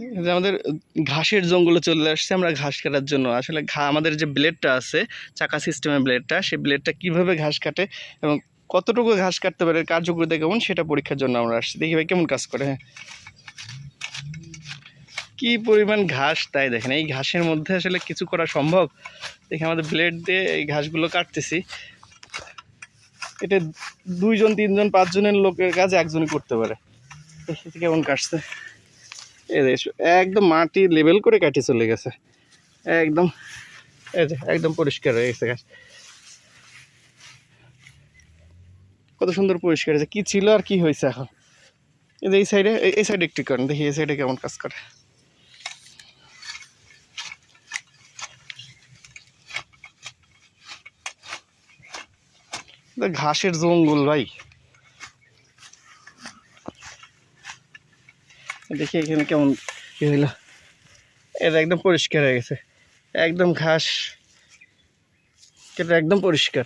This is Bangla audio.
যে আমাদের ঘাসের জঙ্গলে চলে আসছে আমরা ঘাস কাটার জন্য। আসলে ঘা, আমাদের যে ব্লেডটা আছে, চাকা সিস্টেমের ব্লেডটা, সেই ব্লেডটা কীভাবে ঘাস কাটে এবং কতটুকু ঘাস কাটতে পারে, কার্যকরিতা কেমন, সেটা পরীক্ষার জন্য আমরা আসছি। দেখি ভাই, কেমন কাজ করে হ্যাঁ। কী পরিমাণ ঘাস, তাই দেখেন, এই ঘাসের মধ্যে আসলে কিছু করা সম্ভব? দেখি আমাদের ব্লেড দিয়ে এই ঘাসগুলো কাটতেছি। এটা দুইজন, তিনজন, পাঁচজনের লোকের কাজ, একজনই করতে পারে। কেমন কাটছে। একদম মাটি লেভেল করে কাটিয়ে চলে গেছে। একদম একদম পরিষ্কার হয়ে গেছে গাছ কত সুন্দর পরিষ্কার হয়েছে, কি ছিল আর কি হয়েছে এখন? যে এই সাইডে এই সাইডে একটু করেন, দেখি এই সাইডে কেমন কাজ করে। ঘাসের জঙ্গল ভাই। দেখি এখানে কেমন। কি হইল এটা একদম পরিষ্কার হয়ে গেছে। একদম ঘাস। এটা একদম পরিষ্কার।